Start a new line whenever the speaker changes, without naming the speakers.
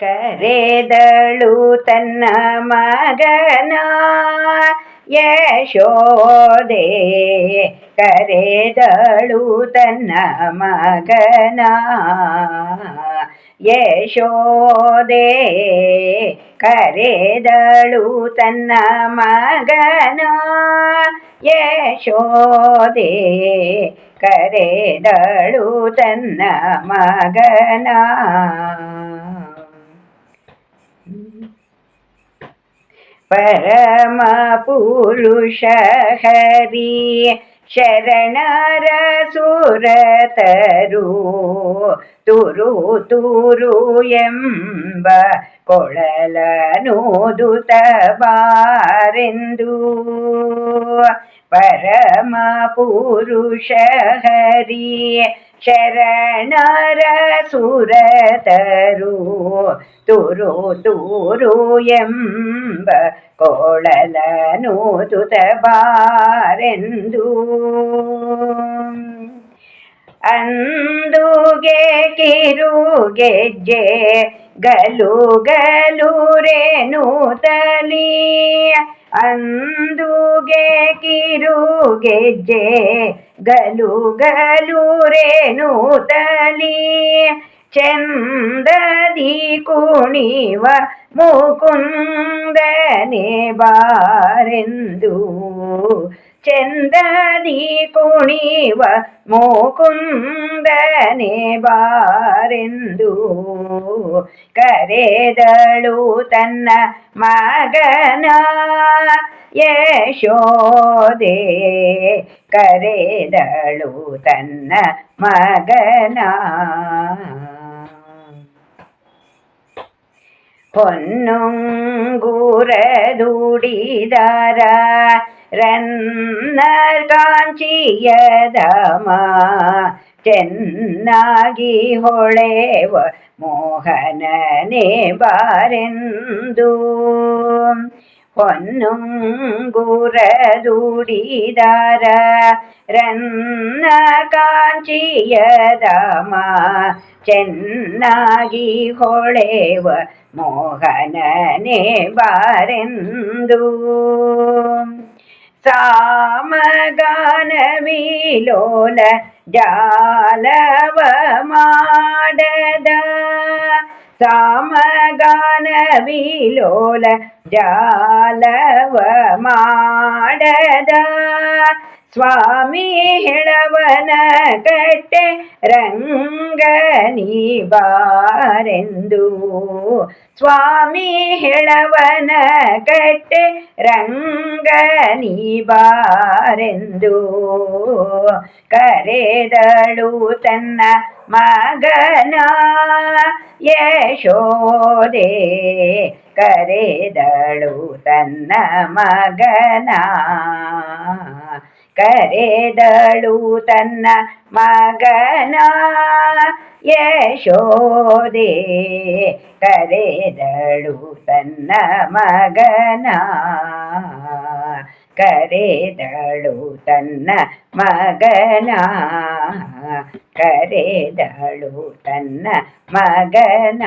ಕರೆದಳು ತನ್ನ ಮಗನ ಯಶೋದೆ ಕರೆದಳು ತನ್ನ ಮಗನ ಯಶೋದೆ ಕರೆದಳು ತನ್ನ ಮಗನ ಯಶೋದೆ ಕರೆದಳು ತನ್ನ ಮಗನ ಪರಮ ಪುರುಷ ಹರಿ ಶರಣರ ಸುರತರು ತುರು ತುರು ಎಂಬ ಕೊಳಲನೂದುತ ಬಾರೆಂದು ಪರಮ ಪುರುಷ ಹರಿ ಶರಣರ ಸುರತರು ತುರು ತುರು ಎಂಬ ಕೊಳಲನೂದುತ ಬಾರೆಂದು. ಅಂದುಗೆ ಕಿರುಗೆಜ್ಜೆ ಗಲು ಗಲುರೇನು ತಲಿ. ಅಂದುಗೆ ಕಿರುಗೆಜ್ಜೆ ಗಲು ಗಲುರೇನು ತಲಿ ಚಂದದಿ ಕುಣಿವ ಮುಕುಂದನೆ ಬಾರೆಂದು ಚಂದದಿ ಕುಣಿವ ಮುಕುಂದನೆ ಬಾರೆಂದು ಕರೆದಳು ತನ್ನ ಮಗನ ಯಶೋದೆ ಕರೆದಳು ತನ್ನ ಮಗನ പൊന്നുങ്കൂരതുടിതാര ರನ್ನರ್ ಕಾಂಚಿಯದಮ ಚೆನ್ನಾಗಿ ಹೊಳೆವ ಮೋಹನನೆ ಬಾರೆಂದು പൊന്നും ഗുരദൂടിദാര രന്ന കാഞ്ചിയതമ ചെന്നാകി കൊളേവ മോഹനനെ ബാരെന്തു സാമഗാനമീലോല ജാലവ മാടദ സാമ గాన విలోల జాలవ మాడదా ಸ್ವಾಮಿ ಹೆಳವನ ಕಟ್ಟೆ ರಂಗನಿ ಬಾರೆಂದು. ಸ್ವಾಮಿ ಹೆಳವನ ಕಟ್ಟೆ ರಂಗನಿ ಬಾರೆಂದು. ಕರೆದಳು ತನ್ನ ಮಗನ ಯಶೋದೆ ಕರೆದಳು ತನ್ನ ಮಗನ. ಕರೆದಳು ತನ್ನ ಮಗನ ಯಶೋದೆ ಕರೆದಳು ತನ್ನ ಮಗನ ಕರೆದಳು ತನ್ನ ಮಗನ ಕರೆದಳು ತನ್ನ ಮಗನ